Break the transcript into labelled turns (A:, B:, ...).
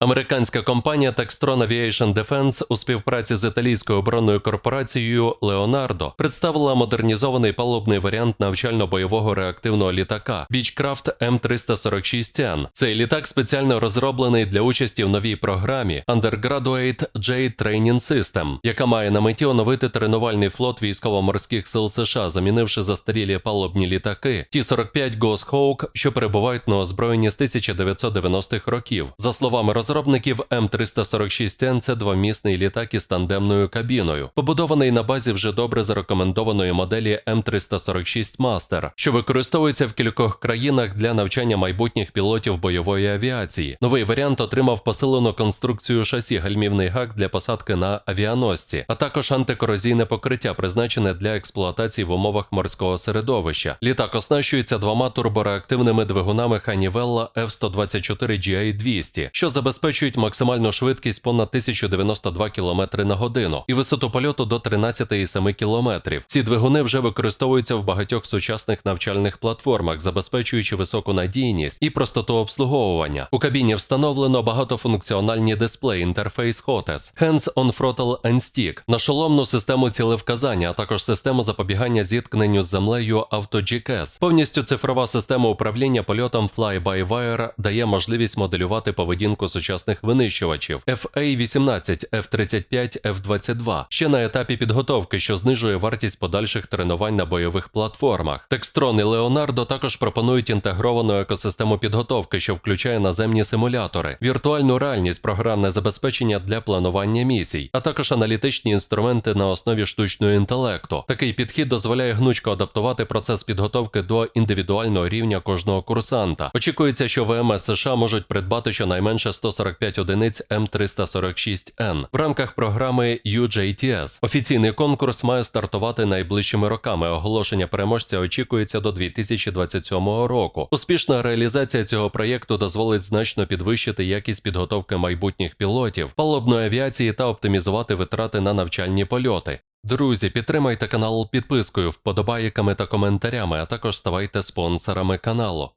A: Американська компанія Textron Aviation Defense у співпраці з італійською оборонною корпорацією Leonardo представила модернізований палубний варіант навчально-бойового реактивного літака Beechcraft M346N. Цей літак спеціально розроблений для участі в новій програмі Undergraduate J Training System, яка має на меті оновити тренувальний флот військово-морських сил США, замінивши застарілі палубні літаки Ті-45 Ghost Hawk, що перебувають на озброєнні з 1990-х років. За словами розробників, М346Н – це двомісний літак із тандемною кабіною, побудований на базі вже добре зарекомендованої моделі М346 Master, що використовується в кількох країнах для навчання майбутніх пілотів бойової авіації. Новий варіант отримав посилену конструкцію шасі гальмівний гак для посадки на авіаносці, а також антикорозійне покриття, призначене для експлуатації в умовах морського середовища. Літак оснащується двома турбореактивними двигунами Honeywell F-124 GA200, що забезпечують максимальну швидкість понад 1092 км на годину і висоту польоту до 13,7 км. Ці двигуни вже використовуються в багатьох сучасних навчальних платформах, забезпечуючи високу надійність і простоту обслуговування. У кабіні встановлено багатофункціональні дисплеї інтерфейс HOTAS, Hands on Throttle and Stick, нашоломну систему цілевказання, а також систему запобігання зіткненню з землею AutoGCS. Повністю цифрова система управління польотом Fly-by-Wire дає можливість моделювати поведінку сучасних винищувачів FA-18, F-35, F-22 ще на етапі підготовки, що знижує вартість подальших тренувань на бойових платформах. Textron і Leonardo також пропонують інтегровану екосистему підготовки, що включає наземні симулятори, віртуальну реальність, програмне забезпечення для планування місій, а також аналітичні інструменти на основі штучного інтелекту. Такий підхід дозволяє гнучко адаптувати процес підготовки до індивідуального рівня кожного курсанта. Очікується, що ВМС США можуть придбати щонайменше 145 одиниць М346N в рамках програми UJTS. Офіційний конкурс має стартувати найближчими роками. Оголошення переможця очікується до 2027 року. Успішна реалізація цього проєкту дозволить значно підвищити якість підготовки майбутніх пілотів, палубної авіації та оптимізувати витрати на навчальні польоти. Друзі, підтримайте канал підпискою, вподобайками та коментарями, а також ставайте спонсорами каналу.